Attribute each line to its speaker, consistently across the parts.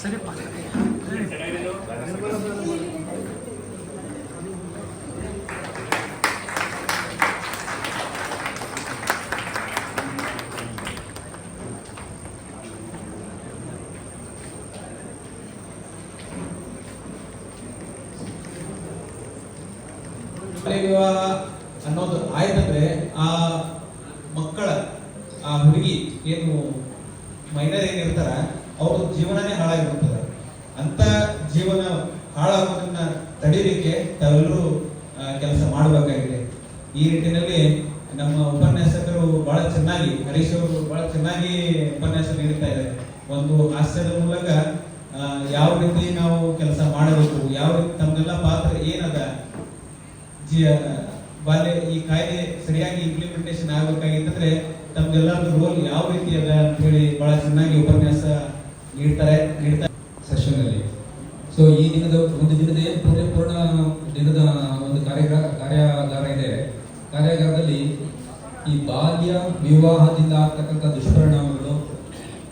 Speaker 1: ಸರಿಪ್ಪ
Speaker 2: ವಿವಾಹ ಅನ್ನೋದು ಆಯ್ತಂದ್ರೆ ಆ ಮಕ್ಕಳ ಆ ಹುಡುಗಿ ಏನು ಮೈನರ್ ಏನಿರ್ತಾರ ಅವ್ರ ಜೀವನನೇ ಹಾಳಾಗಿರುತ್ತದೆ ಅಂತ ಜೀವನ ಹಾಳಾಗೋದನ್ನ ತಡೀಲಿಕ್ಕೆ ತಾವೆಲ್ಲರೂ ಕೆಲಸ ಮಾಡಬೇಕಾಗಿದೆ. ಈ ನಿಟ್ಟಿನಲ್ಲಿ ನಮ್ಮ ಉಪನ್ಯಾಸಕರು ಬಹಳ ಚೆನ್ನಾಗಿ, ಹರೀಶ್ ಅವರು ಬಹಳ ಚೆನ್ನಾಗಿ ಉಪನ್ಯಾಸ ನೀಡುತ್ತಾ ಇದ್ದಾರೆ. ಒಂದು ಹಾಸ್ಯದ ಮೂಲಕ ಯಾವ ರೀತಿ ನಾವು ಕೆಲಸ ಮಾಡಬೇಕು, ಯಾವ ರೀತಿ ತಮ್ಮೆಲ್ಲ ಪಾತ್ರ ಏನದ ಬಾಲ್ಯ, ಈ ಕಾಯ್ದೆ ಸರಿಯಾಗಿ ಇಂಪ್ಲಿಮೆಂಟೇಷನ್ ಆಗಬೇಕಾಗಿತ್ತಂದ್ರೆ ತಮ್ಗೆಲ್ಲ ರೋಲ್ ಯಾವ ರೀತಿ ಅದ ಅಂತ ಹೇಳಿ ಬಹಳ ಚೆನ್ನಾಗಿ ಉಪನ್ಯಾಸ ನೀಡ್ತಾರೆ ನೀಡ್ತಾರೆ
Speaker 3: ಸೆಷನ್ ಅಲ್ಲಿ ಸೊ ಈ ದಿನದ, ಒಂದು ದಿನದ ಪೂರ್ಣ ದಿನದ ಒಂದು ಕಾರ್ಯಾಗಾರ ಕಾರ್ಯಾಗಾರ ಇದೆ. ಕಾರ್ಯಾಗಾರದಲ್ಲಿ ಈ ಬಾಲ್ಯ ವಿವಾಹದಿಂದ ಆಗ್ತಕ್ಕಂಥ ದುಷ್ಪರಿಣಾಮಗಳು,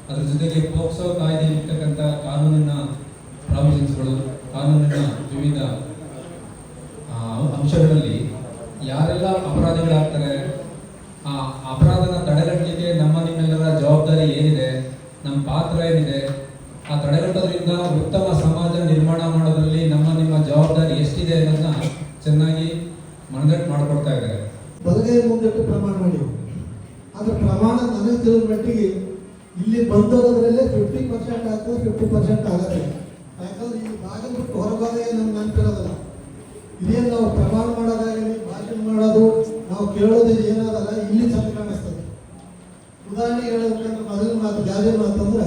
Speaker 3: ಅದರ ಜೊತೆಗೆ ಪೋಕ್ಸೋ ಕಾಯ್ದೆ ಇರ್ತಕ್ಕಂಥ ಕಾನೂನಿನ ಪ್ರಾವಿಷನ್ಸ್ಗಳು, ಕಾನೂನಿನ ವಿವಿಧ ಅಂಶಗಳಲ್ಲಿ ಯಾರೆಲ್ಲ ಅಪರಾಧಿಗಳಾಗ್ತಾರೆ, ಆ ಅಪರಾಧನ ತಡೆಗಟ್ಟಲಿಕ್ಕೆ ನಮ್ಮ ನಿಮ್ಮೆಲ್ಲರ ಜವಾಬ್ದಾರಿ ಏನಿದೆ ನಮ್ಮ ಪಾತ್ರ ಏನಿದೆ, ಆ ತಡೆಗಟ್ಟೋದ್ರಿಂದ ಉತ್ತಮ ಸಮಾಜ ನಿರ್ಮಾಣ ಮಾಡೋದ್ರಲ್ಲಿ ನಮ್ಮ ನಿಮ್ಮ ಜವಾಬ್ದಾರಿ ಎಷ್ಟಿದೆ ಅನ್ನೋದನ್ನ ಚೆನ್ನಾಗಿ ಮನದಟ್ಟು ಮಾಡ್ಕೊಡ್ತಾ ಇದ್ದಾರೆ.
Speaker 4: ಬಲಗೈ ಮುಂದಿಟ್ಟು ಪ್ರಮಾಣ ಮಾಡಿ. ಅದ್ರ ಪ್ರಮಾಣ ನನಗೆ ತಿಳಿದ ಮಟ್ಟಿಗೆ ಇಲ್ಲಿ ಬಂದೋದ್ರಲ್ಲೇ ಫಿಫ್ಟಿ ಪರ್ಸೆಂಟ್ ಆಗ್ತದೆ ಫಿಫ್ಟಿ ಪರ್ಸೆಂಟ್ ಆಗತ್ತೆ. ಯಾಕಂದ್ರೆ ಈ ಭಾಗದ ಬಿಟ್ಟು ಹೊರಗೋದೇ ನಮ್ಗೆ ನೆನಪಿರೋದಲ್ಲ ಇದೇನು ನಾವು ಪ್ರಮಾಣ ಮಾಡೋದಾಗಲಿ, ಭಾಷಣ ಮಾಡೋದು, ನಾವು ಕೇಳೋದು ಏನಾದಲ್ಲ ಇಲ್ಲಿ ಚಂದ ಕಾಣಿಸ್ತದೆ ಉದಾಹರಣೆಗೆ ಹೇಳಬೇಕಂದ್ರೆ ಮೊದಲ ಮಾತು ಗಾದೆ ಮಾತು ಅಂದ್ರೆ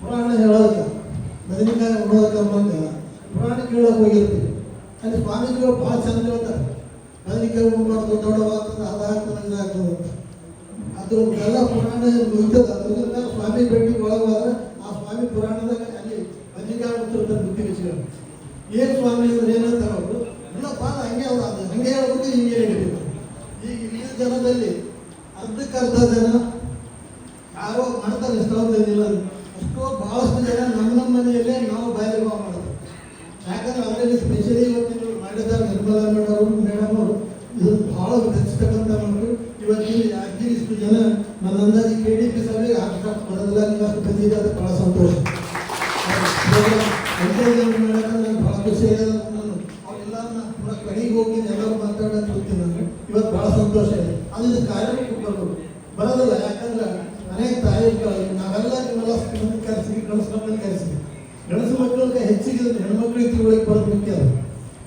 Speaker 4: ಪುರಾಣ ಹೇಳೋದಕ್ಕೆ ಬದನೆಕಾಯಿ ಉಡೋದಕ್ಕೆ ಬಂದು ಪುರಾಣ ಕೇಳೋಕೆ ಹೋಗಿರ್ತೀವಿ ಅಲ್ಲಿ ಸ್ವಾಮೀಜಿಗಳು ಭಾಳ ಚಂದ ಹೇಳ್ತಾರೆ ಬದನೆಕಾಯಿ ಉಣ್ಬಾರ್ದು ದೊಡ್ಡವಾಗ್ತದೆ ಅದಾಗ್ತದೆ ಇದಾಗ್ತದೆ ಅಂತ ಅದು ಎಲ್ಲ ಪುರಾಣ ಮುಗಿತದ ಅದ್ರ ಸ್ವಾಮಿ ಭೇಟಿ ಒಳಗೆ ಹೋದ್ರೆ ಆ ಸ್ವಾಮಿ ಪುರಾಣದಾಗ ಅಲ್ಲಿ ಬದನೆಕಾಯಿ ಉಣ್ತಿರ್ತಾರೆ ಬುದ್ಧಿ ವಿಷಯಗಳು ಏನ್ ಸ್ವಾಮಿ ಅಂದ್ರೆ ಅವರು ಇಲ್ಲಪ್ಪ ಅದು ಹಂಗೆ ಅವ್ರು ಅದು ಹಂಗೆ ಹೇಳ್ಬೇಕು ಹಿಂಗೆ ಹೇಳಿದ್ರು. ಈಗ ಇಲ್ಲಿನ ಜನದಲ್ಲಿ ಅರ್ಧಕ್ಕರ್ಧ ಜನ ಯಾರೋ ಮಾಡ್ತಾರೆ ಇಷ್ಟೊಂದೇನಿಲ್ಲ ಅಷ್ಟೋ ಭಾಳಷ್ಟು ಜನ ನಮ್ಮ ನಮ್ಮ ಮನೆಯಲ್ಲೇ ನಾವು ಬಾಲ್ಯವಿವಾಹ ಮಾಡೋದು ಯಾಕಂದ್ರೆ ಅವರಲ್ಲಿ ಸ್ಪೆಷಲಿ ಇವತ್ತು ಮಾಡಿದ್ದಾರೆ ನಿರ್ಮಲಾ ಮೇಡಮ್ ಅವರು ಮೇಡಮ್ ಅವರು. ಇದು ಬಹಳ ಮೆಚ್ಚತಕ್ಕಂಥ ಮಕ್ಕಳು. ಇವತ್ತಿನ ಅಗ್ನಿ ಇಷ್ಟು ಜನ ನನ್ನ ಅಂದಾಜು ಕೆ ಡಿ ಪಿ ಸಭೆಗೆ ಅಷ್ಟು ಬರೋದಿಲ್ಲ, ನೀವು ಅಷ್ಟು ಅದು ಭಾಳ ಸಂತೋಷ. ನನಗೆ ಬಹಳ ಖುಷಿ ಇದೆ ನಾನು ಅವರೆಲ್ಲರನ್ನ ಪೂರ ಕಡೆಗೆ ಹೋಗಿ ಎಲ್ಲರೂ ಮಾತಾಡೋದು ಗೊತ್ತಿಲ್ಲ ನನಗೆ ಇವತ್ತು ಬಹಳ ಸಂತೋಷ ಇದೆ ಅದು ಇದು ಕಾರ್ಯಕ್ರಮಕ್ಕೆ ಬರ್ಬೋದು ಬರೋದಿಲ್ಲ ಯಾಕಂದ್ರೆ ಅನೇಕ ತಾಯಿಗಳು ನಾವೆಲ್ಲ ನಿಮ್ಮೆಲ್ಲ ಮಂದಿ ಕರೆಸಿ ಗಣಸು ಮಕ್ಕಳನ್ನ ಕರೆಸಿ ಗಣಸು ಮಕ್ಕಳಿಗೆ ಹೆಚ್ಚಿಗೆ ಹೆಣ್ಮಕ್ಳಿಗೆ ತಿಳುವಳಿಕೆ ಬರೋದು ಮುಖ್ಯ ಅದು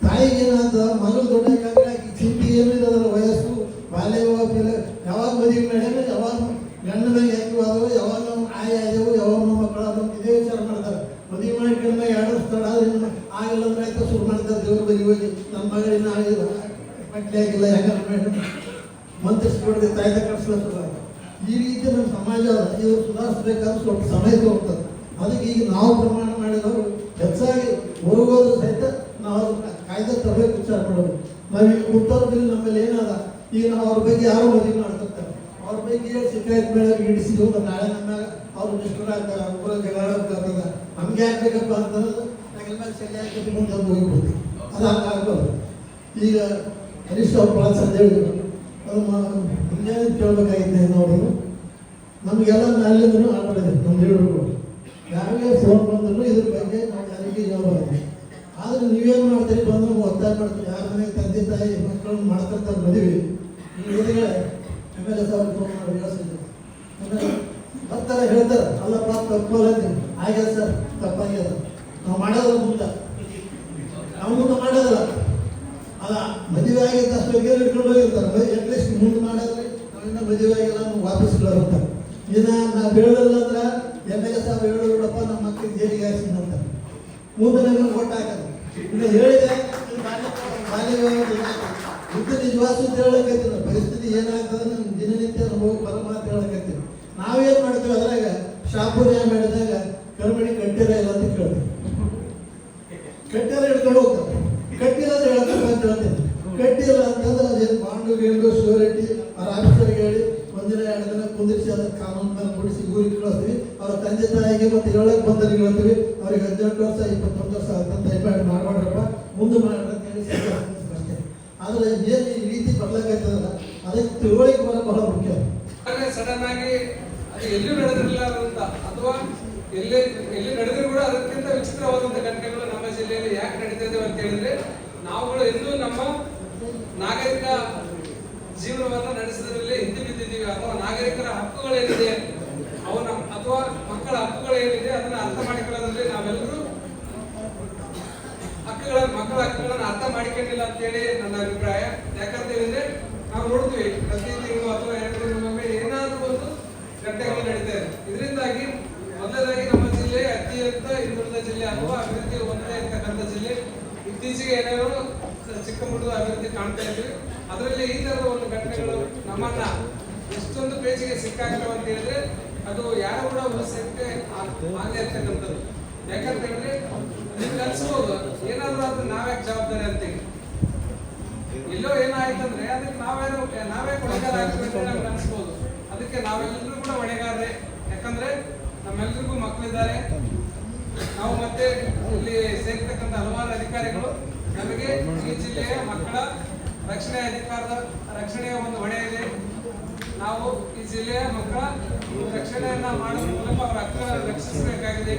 Speaker 4: ತಾಯಿಗೆ ಏನಾದ ಮಗಳು ದೊಡ್ಡಕ್ಕಾಗಲಿ ಚಿಂತೆ ಏನು ಇರೋದ್ರ ವಯಸ್ಸು ಬಾಲ್ಯ ವಿವಾಹ ಬೆಲೆ ಯಾವಾಗ ಮದುವೆ ಮಾಡ್ಯಾನ ಯಾವಾಗ ಗಂಡ ಮೇಲೆ ಯಾಕೆ ಆದವು ಯಾವಾಗ ನಾವು ಆಯ ಆದವು ಯಾವಾಗ ನಮ್ಮ ಮಕ್ಕಳು ಆದವು ಇದೇ ವಿಚಾರ ಮಾಡ್ತಾರೆ ಮದುವೆ ಮಾಡಿ ಕಡಿಮೆ ಎರಡು ವರ್ಷ ತಡ ಆದ್ರೆ ಇನ್ನು ಆಗಿಲ್ಲ ಅಂದ್ರೆ ಆಯ್ತು ಶುರು ಮಾಡ್ತಾರೆ ದೇವ್ರ ಬದಿ ಹೋಗಿ ನನ್ನ ಮಗಳಿನ್ನ ಆಗಿಲ್ಲ ಮಕ್ಕಳು ಆಗಿಲ್ಲ ಯಾಕಂದ್ರೆ ಮೇಡಮ್ ಮಂತ್ರಿಸ್ಬಿಡದೆ ತಾಯ್ದ ಈ ರೀತಿ ನಮ್ಮ ಸಮಾಜ ಇದು ಸುಧಾರಿಸ್ಬೇಕಾದ್ರೆ ಸ್ವಲ್ಪ ಸಮಯ ತೋರ್ತದೆ ಅದಕ್ಕೆ ಈಗ ನಾವು ಪ್ರಮಾಣ ಮಾಡಿದವರು ಹೆಚ್ಚಾಗಿ ಹೋಗೋದು ಸಹಿತ ನಾವು ಅದನ್ನ ಕಾಯ್ದೆ ತರಬೇಕು ವಿಚಾರ ಮಾಡೋದು. ನಾವು ಈಗ ಉತ್ತರದಲ್ಲಿ ನಮ್ಮಲ್ಲಿ ಏನಾದ, ಈಗ ನಾವು ಅವ್ರ ಬಗ್ಗೆ ಯಾರು ಮದುವೆ ಮಾಡ್ತಿರ್ತಾರೆ. ಅವ್ರ ಬಗ್ಗೆ ಹೇಳಿ ಶಿಕಾಯತ್ ಮೇಲೆ ಇಡಿಸಿದ್ರು ನಾಳೆ ನಮ್ಮ ಅವ್ರು ಮಿಸ್ಟರ್ ಆಗ್ತಾರೆ, ಅವ್ರ ಜಗಳ ಆಗ್ತದೆ. ನಮ್ಗೆ ಆಗ್ಬೇಕಪ್ಪ ಅಂತಂದ್ರೆ ಸೆಲೆ ಹಾಕಿ ಮುಂದೆ ಹೋಗ್ಬೋದು ಅದು ಹಂಗಾಗ್ಬೋದು. ಈಗ ಹರೀಶ್ ಅವ್ರು ಪ್ರಾಸ್ ಅಂತ ಹೇಳಿದ್ರು. ಅದು ಮುಂಜಾನೆ ಕೇಳಬೇಕಾಗಿತ್ತೆ ನೋಡಿ. ನಮಗೆಲ್ಲ ನಾಳೆಂದೂ ಆಟಾಡಿದೆ ನಮ್ಮ ಹೇಳಬೇಕು ಯಾರಿಗೆ ಫೋನ್ ಬಂದರೂ ಇದ್ರ ಬಗ್ಗೆ ನಾವು ಯಾರಿಗೆ ಜವಾಬ್ದಾರಿ ಆದರೆ ನೀವೇನು ಮಾಡ್ತೀರಿ? ಬಂದು ಒತ್ತಾಯ ಮಾಡ್ತೀವಿ ಯಾರ ಮನೆ ತಂದೆ ತಾಯಿ, ಮಕ್ಕಳನ್ನ ಮಾಡ್ತಿರ್ತಾರೆ ಮದುವೆ ಎಂ ಎಲ್ ಎ ಸಾಹೇಬ್ ಫೋನ್ ಮಾಡಿ ಹೇಳ್ಸಿದ್ರು. ಬರ್ತಾರೆ, ಹೇಳ್ತಾರೆ. ಅಲ್ಲಪ್ಪ ತಪ್ಪಲ್ಲ ಆಗ್ಯದ ಸರ್ ತಪ್ಪಾಗ್ಯದ ನಾವು ಮಾಡೋದ್ರ ಮುಂದೆ ನಾವು ಮುಂದೆ ಮಾಡೋದಲ್ಲ. ಅಲ್ಲ, ಮದುವೆ ಆಗಿದ್ದ ಅಷ್ಟು ಇಟ್ಕೊಂಡು ಹೋಗಿರ್ತಾರೆ. ಅಟ್ಲೀಸ್ಟ್ ಮುಂದೆ ಮಾಡಿದ್ರೆ ನಾವಿನ್ನ ಮದುವೆ ಆಗಿಲ್ಲ ನಾವು ವಾಪಸ್ ಬರ್ತಾರೆ ಇನ್ನ ನಾವು ಹೇಳಲ್ಲ ಅಂದ್ರೆ ಎಂ ಎಲ್ ಎ ಸಾಹೇಬ್ ಹೇಳೋದಪ್ಪ ನಮ್ಮ ಮಕ್ಕಳಿಗೆ ಜೇಲಿಗೆ ಹಾಕ್ಸಿದ್ ಅಂತ ಮುಂದೆ ನಮಗೆ ಓಟ್ ಹಾಕೋದು. ಇನ್ನು ಹೇಳಿದೆ ಇದು ನಿಜವಾಸ ಅಂತ ಹೇಳಕತ್ತೀವಿ ಪರಿಸ್ಥಿತಿ ಏನಾಗ್ತದೆ ನಮ್ಮ ದಿನನಿತ್ಯ ಹೋಗಿ ಬರ ಮಾತು ಹೇಳಕತ್ತೀವಿ ನಾವೇನ್ ಮಾಡ್ತೀವಿ ಅದ್ರಾಗ? ಶಾಪುರ ನ್ಯಾಯ ಮಾಡಿದಾಗ ಕರ್ಮಣಿ ಕಟ್ಟಿರ ಇಲ್ಲ ಅಂತ ಕೇಳ್ತೀವಿ. ಕಟ್ಟಿಲ್ಲ ಹಿಡ್ಕೊಂಡು ಹೋಗ್ತಾರೆ ಕಟ್ಟಿಲ್ಲ ಅಂದ್ರೆ ಹೇಳ್ತಾರೆ ಅಂತ ಹೇಳ್ತೀನಿ ಕಟ್ಟಿಲ್ಲ ಅಂತಂದ್ರೆ ಬಾಂಡು ಗೀಂಡು ಶ್ಯೂರಿಟಿ ಅವ್ರ ಆಫೀಸರ್ಗೆ ಹೇಳಿ, ಒಂದಿನ, ಎರಡು ದಿನ ಕುಂದಿರಿಸಿ ಅದನ್ನು ಕಾನೂನು ಮೇಲೆ ಬಿಡಿಸಿ ಊರಿಗೆ ಕಳಿಸ್ತೀವಿ. ಅವ್ರ ತಂದೆ ತಾಯಿಗೆ ಮತ್ತೆ ತಿಳುವಳಿಕೆ ಬಂದರಿಗೆ ಹೇಳ್ತೀವಿ ಅವ್ರಿಗೆ ಹದಿನೆಂಟು ವರ್ಷ, ಇಪ್ಪತ್ತೊಂದು ವರ್ಷ ಅಂತ ದಯಮಾಡಿ ಮಾಡ್ಬೇಡ್ರಪ್ಪ ಮುಂದೆ ಮಾಡೋಣ ಅಂತ ಹೇಳಿ ಆದರೆ ಏನು ಈ ರೀತಿ ಬರ್ಲಾಕೈತದಲ್ಲ ಅದಕ್ಕೆ ತಿಳುವಳಿಕೆ ಬರೋ ಬಹಳ ಮುಖ್ಯ
Speaker 1: ಸಡನ್ ಆಗಿ ಅದು ಎಲ್ಲೂ ನಡೆದಿರಲಿಲ್ಲ ಅಂತ ಅಥವಾ ಎಲ್ಲೇ ಎಲ್ಲಿ ನಡೆದ್ರು ಕೂಡ ಅದಕ್ಕಿಂತ ವಿಚಿತ್ರವಾದಂತ ಘಟನೆಗಳು ನಮ್ಮ ಜಿಲ್ಲೆಯಲ್ಲಿ ಯಾಕೆ ನಡೀತಿದೆ ಅಂತ ಹೇಳಿದ್ರೆ ನಾವುಗಳು ಇನ್ನೂ ನಮ್ಮ ನಾಗರಿಕ ಜೀವನವನ್ನ ನಡೆಸೋದ್ರಲ್ಲಿ ಹಿಂದೆ ಬಿದ್ದಿದ್ದೀವಿ ಅಥವಾ ನಾಗರಿಕರ ಹಕ್ಕುಗಳೇನಿದೆ ಅವನ ಅಥವಾ ಮಕ್ಕಳ ಹಕ್ಕುಗಳೇನಿದೆ ಅದನ್ನ ಅರ್ಥ ಮಾಡಿಕೊಳ್ಳೋದ್ರಲ್ಲಿ ನಾವೆಲ್ಲರೂ ಹಕ್ಕುಗಳ ಮಕ್ಕಳ ಹಕ್ಕುಗಳನ್ನ ಅರ್ಥ ಮಾಡಿಕೊಂಡಿಲ್ಲ ಅಂತೇಳಿ ನನ್ನ ಅಭಿಪ್ರಾಯ. ಯಾಕಂತ ಹೇಳಿದ್ರೆ ನಾವು ನೋಡ್ತೀವಿ, ಪ್ರತಿ ತಿಂಗಳು ಅಥವಾ ಎರಡು ತಿಂಗಳಿಗೊಮ್ಮೆ ಏನಾದ್ರೂ ಒಂದು ಘಟನೆಗಳು ನಡೀತಾ ಇದೆ. ಇದರಿಂದಾಗಿ ಮೊದಲನೇದಾಗಿ ನಮ್ಮ ಜಿಲ್ಲೆ ಅತ್ಯಂತ ಹಿಂದುಳಿದ ಜಿಲ್ಲೆ ಅಥವಾ ಅಭಿವೃದ್ಧಿ ಹೊಂದದೇ ಇರ್ತಕ್ಕಂಥ ಜಿಲ್ಲೆ. ಇತ್ತೀಚೆಗೆ ಏನೇನೋ ಚಿಕ್ಕ ಮುಟ್ಟದ ಅಭಿವೃದ್ಧಿ ಕಾಣ್ತಾ ಇದ್ವಿ. ಅದರಲ್ಲಿ ಈ ತರದ ಒಂದು ಘಟನೆಗಳು ನಮ್ಮನ್ನ ಎಷ್ಟೊಂದು ಪೇಜಿಗೆ ಸಿಕ್ಕಾಗ್ತವೆ ಅಂತ ಹೇಳಿದ್ರೆ ಅದು ಯಾರು ಕೂಡ ಉಳಿಸಕ್ಕೆ ಆಗದೆ ಇರ್ತಕ್ಕಂಥದ್ದು. ಯಾಕಂತ ಹೇಳಿದ್ರೆ ನಿಮ್ಗೆ ಅನ್ಸ್ಬೋದು ಏನಾದ್ರೂ ಅದು ನಾವ್ಯಾಕೆ ಜವಾಬ್ದಾರಿ ಅಂತೀವಿ ಎಲ್ಲೋ ಏನಾಯ್ತಂದ್ರೆ ಅದಕ್ಕೆ ನಾವೇ ನಾವೇ ಕೊಡಗಾರ ಅಂತ ನಮ್ಗೆ ಅನ್ಸ್ಬೋದು. ಅದಕ್ಕೆ ನಾವೆಲ್ಲರೂ ಕೂಡ ಹೊಣೆಗಾರ್ರೆ. ಯಾಕಂದ್ರೆ ನಮ್ಮೆಲ್ರಿಗೂ ಮಕ್ಕಳಿದ್ದಾರೆ ನಾವು ಮತ್ತೆ ಇಲ್ಲಿ ಸೇರ್ತಕ್ಕಂಥ ಹಲವಾರು ಅಧಿಕಾರಿಗಳು ನಮಗೆ ಈ ಜಿಲ್ಲೆಯ ಮಕ್ಕಳ ರಕ್ಷಣೆ ಅಧಿಕಾರದ ರಕ್ಷಣೆಯ ಒಂದು ಹೊಣೆ ನಾವು ಈ ಜಿಲ್ಲೆಯ ಮಕ್ಕಳ ರಕ್ಷಣೆಯನ್ನ ಮಾಡುವ ಮೂಲಕ ಅವರ ಹಕ್ಕುಗಳನ್ನು ರಕ್ಷಿಸಬೇಕಾಗಿದೆ.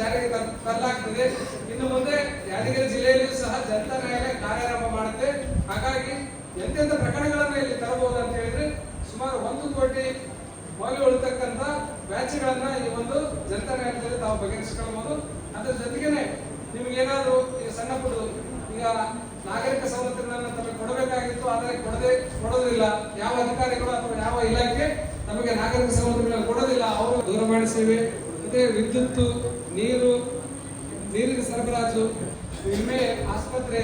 Speaker 1: ಜಾರಿಗೆ ತರ- ತರಲಾಗ್ತದೆ. ಇನ್ನು ಮುಂದೆ ಯಾದಗಿರಿ ಜಿಲ್ಲೆಯಲ್ಲಿಯೂ ಸಹ ಜನತಾ ನ್ಯಾಯಾಲಯ ಕಾರ್ಯಾರಂಭ ಮಾಡುತ್ತೆ. ಹಾಗಾಗಿ ಎಂತೆಂಥ ಪ್ರಕರಣಗಳನ್ನ ಇಲ್ಲಿ ತರಬಹುದು ಅಂತ ಹೇಳಿದ್ರೆ ಸುಮಾರು ಒಂದು ಕೋಟಿ ಮೌಲ್ಯ ಉಳಿತಕ್ಕಂಥ ವ್ಯಾಜ್ಯಗಳನ್ನ ಈ ಒಂದು ಜನತಾ ನ್ಯಾಯಾಲಯದಲ್ಲಿ ತಾವು ಬಗೆಹರಿಸಿಕೊಳ್ಬಹುದು ಅದ್ರ ಜೊತೆಗೇನೆ ನಿಮ್ಗೆ ಏನಾದ್ರು ಸಣ್ಣ ಪುಟ್ಟದು ಈಗ ನಾಗರಿಕ ಸವಲತ್ತುಗಳನ್ನ ತಮಗೆ ಕೊಡಬೇಕಾಗಿತ್ತು, ಆದರೆ ಕೊಡದೆ ಕೊಡೋದಿಲ್ಲ. ಯಾವ ಅಧಿಕಾರಿಗಳು ಅಥವಾ ಯಾವ ಇಲಾಖೆ ನಮಗೆ ನಾಗರಿಕ ಸೌಲಭ್ಯಗಳನ್ನು ಕೊಡೋದಿಲ್ಲ. ಅವರು ದೂರವಾಣಿ ಸೇವೆ, ಮತ್ತೆ ವಿದ್ಯುತ್ ನೀರು, ನೀರಿನ ಸರಬರಾಜು ವಿಮೆ ಆಸ್ಪತ್ರೆ,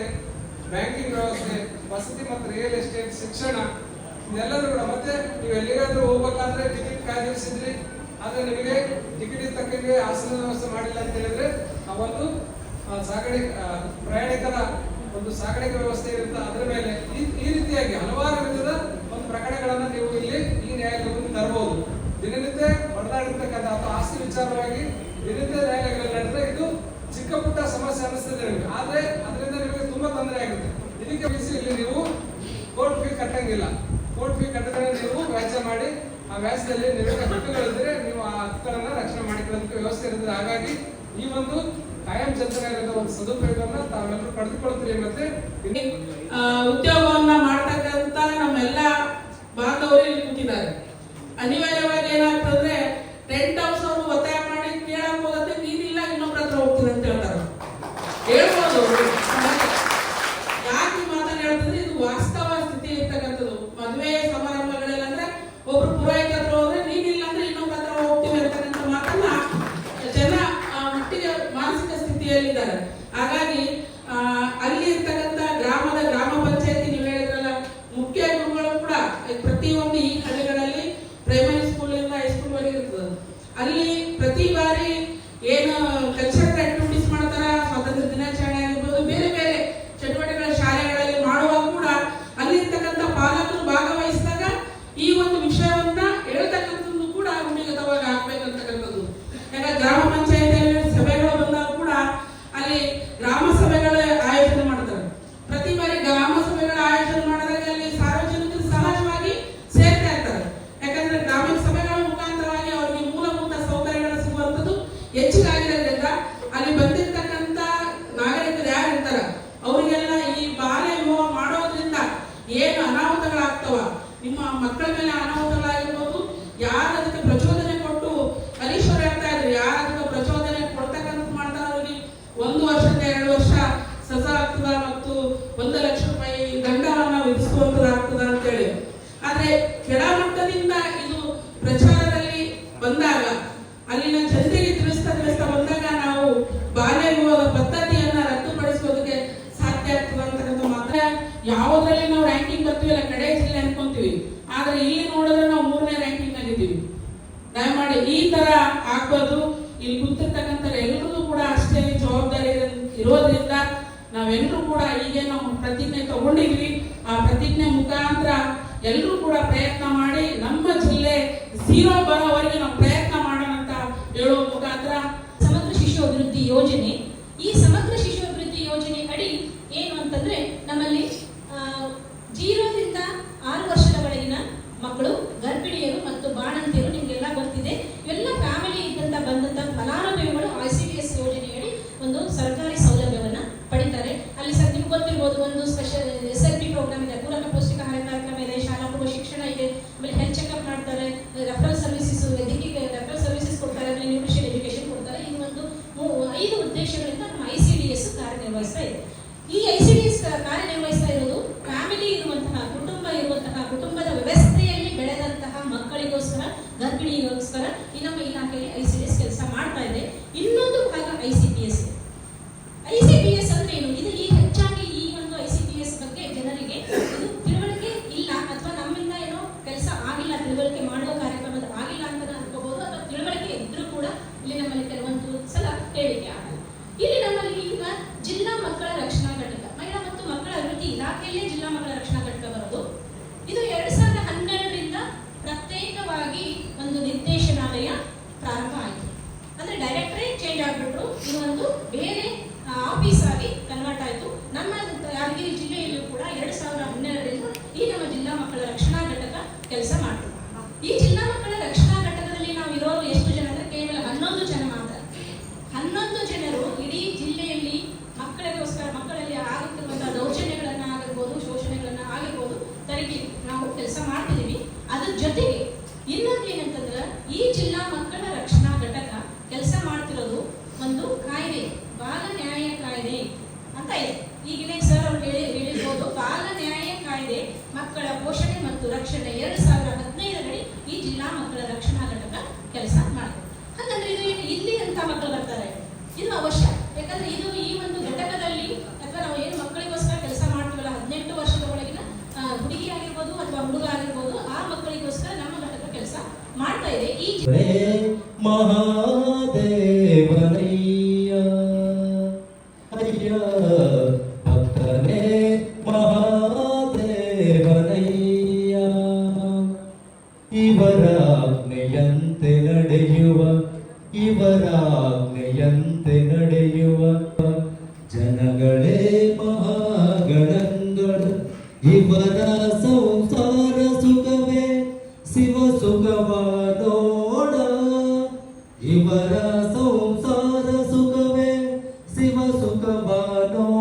Speaker 1: ಬ್ಯಾಂಕಿಂಗ್ ವ್ಯವಸ್ಥೆ, ವಸತಿ ಮತ್ತು ರಿಯಲ್ ಎಸ್ಟೇಟ್ ಶಿಕ್ಷಣ, ಇದೆಲ್ಲರೂ ಕೂಡ. ಮತ್ತೆ ನೀವು ಎಲ್ಲಿಗಾದ್ರೂ ಹೋಗ್ಬೇಕಾದ್ರೆ ಟಿಕೆಟ್ ಕಾಯ್ದಿರಿಸಿದ್ರಿ. ಆದ್ರೆ ನಿಮಗೆ ಟಿಕೆಟ್ ತಕ್ಕಂಗೆ ಆಸನ ವ್ಯವಸ್ಥೆ ಮಾಡಿಲ್ಲ ಅಂತ ಹೇಳಿದ್ರೆ ಅವತ್ತು ಪ್ರಯಾಣಿಕರ ಒಂದು ಸಾಗಣಿಕೆ ವ್ಯವಸ್ಥೆ ಇರುತ್ತೆ ಅದರ ಮೇಲೆ. ಈ ರೀತಿಯಾಗಿ ಹಲವಾರು ವಿಧದ ಒಂದು ಪ್ರಕರಣಗಳನ್ನು ನೀವು ಇಲ್ಲಿ ಈ ನ್ಯಾಯಾಲಯವನ್ನು ತರಬಹುದು. ದಿನನಿತ್ಯ ಹೊಡೆದಾಡಿರ್ತಕ್ಕಂಥ ಅಥವಾ ಆಸ್ತಿ ವಿಚಾರವಾಗಿ ದಿನನಿತ್ಯ ನ್ಯಾಯಾಲಯಗಳಲ್ಲಿ ನಡೆದ್ರೆ ಇದು ಚಿಕ್ಕ ಪುಟ್ಟ ಸಮಸ್ಯೆ ಅನಿಸ್ತದೆ ನಿಮಗೆ. ಆದರೆ ಅದರಿಂದ ನಿಮಗೆ ತುಂಬಾ ತೊಂದರೆ ಆಗುತ್ತೆ. ಇದಕ್ಕೆ ಬಿಸಿ ಇಲ್ಲಿ ನೀವು ಕೋರ್ಟ್ ಫೀ ಕಟ್ಟಂಗಿಲ್ಲ. ಕೋರ್ಟ್ ಫೀ ಕಟ್ಟದ್ರೆ ನೀವು ವ್ಯಾಜ್ಯ ಮಾಡಿ, ಆ ವ್ಯಾಜ್ಯದಲ್ಲಿ ನಿಮಗೆ ಹಕ್ಕುಗಳಿದ್ರೆ ನೀವು ಆ ಹಕ್ಕುಗಳನ್ನ ರಕ್ಷಣೆ ಮಾಡಿಕೊಳ್ಳೋದಕ್ಕೆ ವ್ಯವಸ್ಥೆ ಇರ್ತದೆ ಹಾಗಾಗಿ ಈ ಒಂದು ಕಾಯಂ ಜನರ ಒಂದು ಸದುಪಯೋಗವನ್ನ ತಾವೆಲ್ಲರೂ ಪಡೆದುಕೊಳ್ತೀರಿ ಮತ್ತೆ
Speaker 5: ಉದ್ಯೋಗವನ್ನ ಮಾಡ್ತಕ್ಕಂತ ನಮ್ಮೆಲ್ಲ ಬಾಂಧವರು ಕೂತಿದ್ದಾರೆ. ಅನಿವಾರ್ಯವಾಗಿ ಹಾಗಾಗಿ ಆ, ಅಲ್ಲಿ ಇರ್ತಕ್ಕಂಥ ಗ್ರಾಮದ ಗ್ರಾಮ ಪಂಚಾಯತಿ ನೀವು ಹೇಳಿದ್ರಲ್ಲ ಮುಖ್ಯ ಗುರುಗಳು ಕೂಡ ಪ್ರತಿಯೊಂದು ಈ ಹಳ್ಳಿಗಳಲ್ಲಿ ಪ್ರೈಮರಿ ಸ್ಕೂಲ್ ಇಂದ ಹೈಸ್ಕೂಲ್ ವರೆಗೆ ಇರ್ತದೆ ಅಲ್ಲಿ ಪ್ರತಿ ಬಾರಿ ಏನು ಕಲ್ಚರಲ್ ಆಕ್ಟಿವಿಟೀಸ್ ಮಾಡ್ತಾರ ಸ್ವಾತಂತ್ರ್ಯ ದಿನಾಚರಣೆ ಆಗಿರ್ಬೋದು ಬೇರೆ ಬೇರೆ ಚಟುವಟಿಕೆಗಳ ಶಾಲೆಗಳಲ್ಲಿ ಮಾಡುವಾಗ ಕೂಡ ಅಲ್ಲಿರ್ತಕ್ಕಂಥ ಪಾಲಕರು ಭಾಗವಹಿಸಿದಾಗ ಈ ಒಂದು ವಿಷಯವನ್ನ ಹೇಳ್ತಕ್ಕಂಥದ್ದು ಕೂಡ ಭೂಮಿಗತವಾಗಿ ಆಗ್ಬೇಕಂತಕ್ಕಂಥದ್ದು ಯಾಕಂದ್ರೆ ಗ್ರಾಮ ಪಂಚಾಯತಿಯಲ್ಲಿ ಸಭೆಗಳು ಬಂದಾಗ ಕೂಡ ಅಲ್ಲಿ ಗ್ರಾಮ ಸಭೆಗಳ ಆಯೋಜನೆ ಮಾಡ್ತಾರೆ ಪ್ರತಿ ಬಾರಿ ಗ್ರಾಮ ಸಭೆಗಳ ಆಯೋಜನೆ ಮಾಡಿದಾಗ ಅಲ್ಲಿ ಸಾರ್ವಜನಿಕರು ಸಹಜವಾಗಿ ಸೇರ್ತಾ ಇರ್ತಾರೆ ಯಾಕಂದ್ರೆ ಗ್ರಾಮೀಣ ಸಭೆಗಳ ಮುಖಾಂತರವಾಗಿ ಅವರಿಗೆ ಮೂಲಭೂತ ಸೌಕರ್ಯಗಳು ಸಿಗುವಂತದ್ದು ಹೆಚ್ಚಿಗಾಗಿರೋದ್ರಿಂದ ಅಲ್ಲಿ ಬಂದಿರ್ತಕ್ಕಂಥ ನಾಗರಿಕರು ಯಾರು ಇರ್ತಾರ ಅವರಿಗೆಲ್ಲ ಈ ಬಾಲ್ಯ ವಿವಾಹ ಮಾಡೋದ್ರಿಂದ ಏನು ಅನಾಹುತಗಳಾಗ್ತವ ನಿಮ್ಮ ಮಕ್ಕಳ ಮೇಲೆ ಅನಾಹುತಗಳಾಗಿರ್ಬೋದು ಯಾರು ಅದಕ್ಕೆ ಪ್ರಚೋದನೆ ಕೊಟ್ಟು ಹರೀಶ್ವರ್ ಹೇಳ್ತಾ ಇದ್ರು ಯಾರು ಅದಕ್ಕೆ ಪ್ರಚೋದನೆ ಕೊಡ್ತಕ್ಕಂಥ ಮಾಡ್ತಾರ ಅವ್ರಿಗೆ ಒಂದು ವರ್ಷದಿಂದ ಎರಡು ವರ್ಷ ಸಜಾ ಆಗ್ತದ ಮತ್ತು ಒಂದು ಲಕ್ಷ ರೂಪಾಯಿ ದಂಡವನ್ನ ವಿಧಿಸುವಂತದಾಗ್ತದ ಅಂತೇಳಿ ಆದ್ರೆ ಕೆಳಮಟ್ಟದಿಂದ ಇದು ಪ್ರಚಾರದಲ್ಲಿ ಬಂದಾಗ ಅಲ್ಲಿನ ಜನರಿಗೆ ತಿಳಿಸ್ತಾ ತಿಳಿಸ್ತಾ ಬಂದಾಗ ನಾವು ಬಾಲ್ಯ ವಿವಾಹ ಪದ್ಧತಿಯನ್ನ ರದ್ದುಪಡಿಸೋದಕ್ಕೆ ಸಾಧ್ಯ ಆಗ್ತದೆ ಅಂತಕ್ಕಂಥ ಮಾತ್ರ ಯಾವುದ್ರಲ್ಲಿ ನಾವು ರ್ಯಾಂಕಿಂಗ್ ಬರ್ತೀವಲ್ಲ ಕಡೆ ಜಿಲ್ಲೆ ಅನ್ಕೊಂತೀವಿ. ಆದ್ರೆ ಇಲ್ಲಿ ನೋಡಿದ್ರೆ ನಾವು ಮೂರನೇ ರ್ಯಾಂಕಿಂಗ್ ಆಗಿದ್ದೀವಿ. ದಯಮಾಡಿ ಈ ತರ ಆಗ್ಬಾರ್ದು. ಇಲ್ಲಿ ಕುಂತಿರ್ತಕ್ಕಂಥ ಎಲ್ಲರಿಗೂ ಕೂಡ ಅಷ್ಟೇ ಜವಾಬ್ದಾರಿ ಇರೋದ್ರಿಂದ ನಾವೆಲ್ಲರೂ ಕೂಡ ಈಗ ನಾವು ಪ್ರತಿಜ್ಞೆ ತಗೊಂಡಿದ್ವಿ. ಆ ಪ್ರತಿಜ್ಞೆ ಮುಖಾಂತರ ಎಲ್ಲರೂ ಕೂಡ ಪ್ರಯತ್ನ ಮಾಡಿ ನಮ್ಮ ಜಿಲ್ಲೆ ಝೀರೋ ಬರೋವರೆಗೆ
Speaker 6: ಉದ್ದೇಶಗಳಿಂದ ನಮ್ಮ ಐ ಸಿ ಡಿ ಎಸ್ ಕಾರ್ಯನಿರ್ವಹಿಸ್ತಾ ಇದೆ. ಈ ಐ ಸಿ ಡಿ ಎಸ್ ಕಾರ್ಯನಿರ್ವಹಿಸ್ತಾ ಇರೋದು ಫ್ಯಾಮಿಲಿ ಇರುವಂತಹ ಕುಟುಂಬ ಇರುವಂತಹ ಕುಟುಂಬದ ವ್ಯವಸ್ಥೆಯಲ್ಲಿ ಬೆಳೆದಂತಹ ಮಕ್ಕಳಿಗೋಸ್ಕರ, ಗರ್ಭಿಣಿಗೋಸ್ಕರ ಈ ನಮ್ಮ ಇಲಾಖೆಯಲ್ಲಿ ಐ ಸಿ ಡಿ ಎಸ್ ಕೆಲಸ ಮಾಡ್ತಾ ಇದೆ. ಪೋಷಣೆ ಮತ್ತು ರಕ್ಷಣೆ ಎರಡು ಸಾವಿರದ ಹದಿನೈದರಲ್ಲಿ ಈ ಜಿಲ್ಲಾ ಮಕ್ಕಳ ರಕ್ಷಣಾ ಘಟಕ ಕೆಲಸ ಮಾಡಿದೆ. ಹಾಗಂದ್ರೆ ಇದು ಇಲ್ಲಿ ಅಂತ ಮಕ್ಕಳು ಬರ್ತಾರೆ? ಇದು ಅವಶ್ಯ. ಯಾಕಂದ್ರೆ ಇದು ಈ ಒಂದು ಘಟಕದಲ್ಲಿ ಅಥವಾ ನಾವು ಏನು ಮಕ್ಕಳಿಗೋಸ್ಕರ ಕೆಲಸ ಮಾಡ್ತೀವಲ್ಲ, ಹದಿನೆಂಟು ವರ್ಷದ ಒಳಗಿನ ಹುಡುಗಿ ಆಗಿರ್ಬೋದು ಅಥವಾ ಹುಡುಗ ಆಗಿರ್ಬೋದು ಆ ಮಕ್ಕಳಿಗೋಸ್ಕರ ನಮ್ಮ ಘಟಕ ಕೆಲಸ ಮಾಡ್ತಾ ಇದೆ. ಈ
Speaker 3: ಮಹಾ
Speaker 7: Bhagavano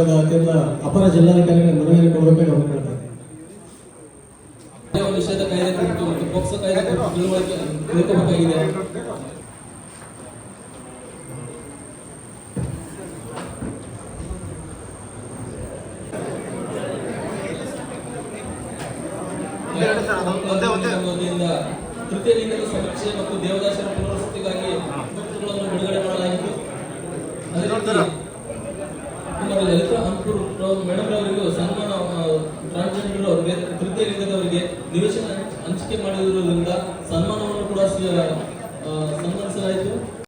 Speaker 7: ಕರ್ನಾಟಕದ ಅತ್ಯಂತ ಅಪರ ಜಿಲ್ಲಾಧಿಕಾರಿಗಳ ಮನವಿಯನ್ನು ಕೊಡಬೇಕು ಅವರು ಹೇಳ್ತಾರೆ
Speaker 8: ಮತ್ತು ತೃತೀಯ ಲಿಂಗದ ಸಮೀಕ್ಷೆ ಮತ್ತು ದೇವದಾಸರ ಪುನರ್ವಸತಿಗಾಗಿ ಬಿಡುಗಡೆ ಮಾಡಲಾಗಿತ್ತು. ಮೇಡಮ್ ಅವರಿಗೂ ಸನ್ಮಾನ ಟ್ರಾನ್ಸ್ಜೆಂಡರ್ ಅವರಿಗೆ ತೃತೀಯ ಲಿಂಗದವರಿಗೆ ನಿವೇಶನ ಹಂಚಿಕೆ ಮಾಡಿರುವುದರಿಂದ ಸನ್ಮಾನವನ್ನು ಕೂಡ